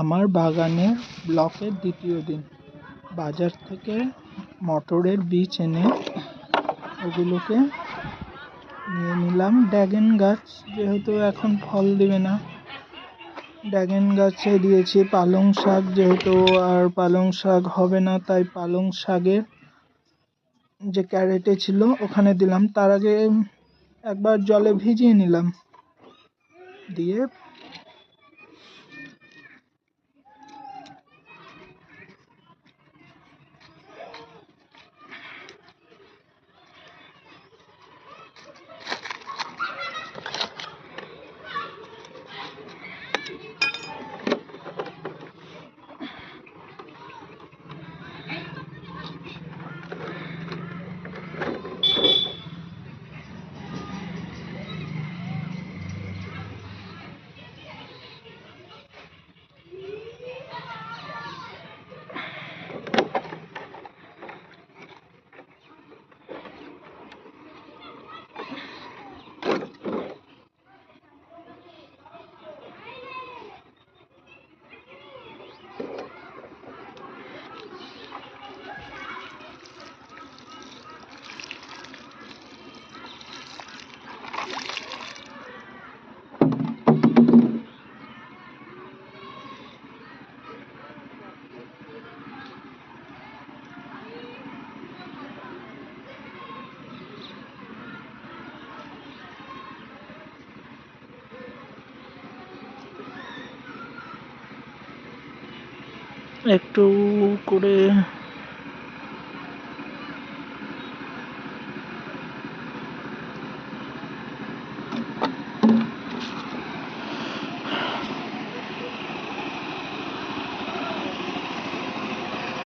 আমার বাগানের ব্লকের দ্বিতীয় দিন। বাজার থেকে মটরের বীজ এনে ওগুলোকে নিয়ে নিলাম। ড্রাগন গাছ যেহেতু এখন ফল দেবে না ড্রাগন গাছে দিয়েছি পালং শাক। যেহেতু আর পালং শাক হবে না, তাই পালং শাকের যে ক্যারেটে ছিল ওখানে দিলাম। তার আগে একবার জলে ভিজিয়ে নিলাম। দিয়ে একটু করে